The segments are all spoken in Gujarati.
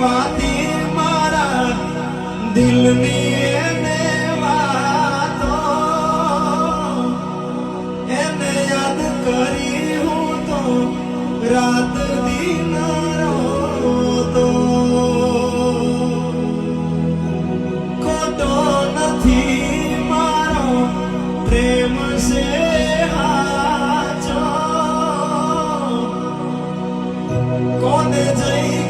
કહેવાતી મારા દિલની એને વાતો. એને યાદ કરી હું તો રાત દિન રોતો. ખોટો નથી મારો પ્રેમ છે કોને જઈ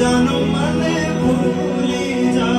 জানো মানে ভুলি যা।